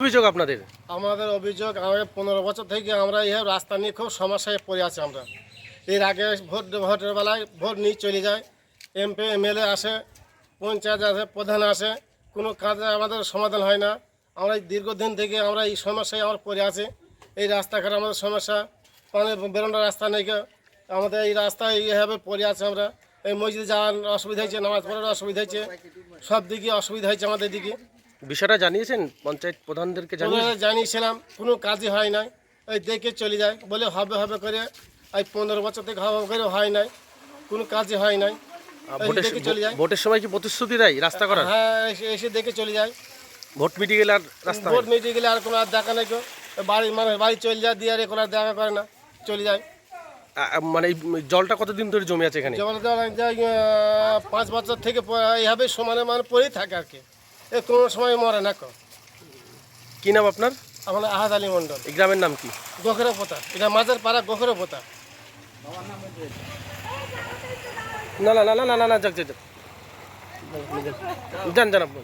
অভিযোগ আপনাদের? আমাদের অভিযোগ, আমাদের পনেরো বছর থেকে আমরা এই রাস্তা নিয়ে খুব সমস্যায় পড়ে আছি আমরা। এর আগে ভোট, ভোটের বেলায় ভোট নিয়ে চলে যায়। এমপি এমএলএ আসে, পঞ্চায়েত আসে, প্রধান আসে, কোনো কাজে আমাদের সমাধান হয় না। আমরা এই দীর্ঘদিন থেকে আমরা এই সমস্যায় আমরা পড়ে আছি। এই রাস্তাঘাট আমাদের সমস্যা। পানি বেরোনোর রাস্তা নেই। আমাদের এই রাস্তায় এইভাবে পড়ে আছে আমরা। এই মসজিদে যাওয়ার অসুবিধা হয়েছে, নামাজ পড়ার অসুবিধা হয়েছে। সব দিকে অসুবিধা হয়েছে আমাদের দিকে। বিষয়টা জানিয়েছেন পঞ্চায়েত প্রধানদেরকে জানিয়ে? জানিয়েছিলাম কোনো কাজই হয় নাই। এই দেখে চলে যায় বলে হবে হবে করে এই পনেরো বছর থেকে হবে করে হয় নাই কোনো কাজই হয় নাই। ভোটের দেখে চলে যায়। ভোটের সময় কি প্রতিশ্রুতি দেয় রাস্তা করার? হ্যাঁ এসে দেখে চলে যায়। ভোট মিটে গেলে আর রাস্তা ভোট না। মিটে গেলে আর কোনো আর দেখা নেই কেউ বাড়ি মানে বাড়ি চলে যায় দিয়ে আর কোনো আর দেখা করে না চলে যায়। মানে জলটা কতদিন ধরে জমে আছে এখানে? আহ, পাঁচ বছর থেকে এইভাবে সমানে মানে পড়েই থাকে আর কি। এ কোনো সময় মরে না কি। নাম আপনার? আমার আহাদ আলী মণ্ডল। এই গ্রামের নাম কি? গোখরে পোতা। এটা মাঝের পাড়া গোখরে পোতা। না না না না না না না যাক যাক যান যান আপনি।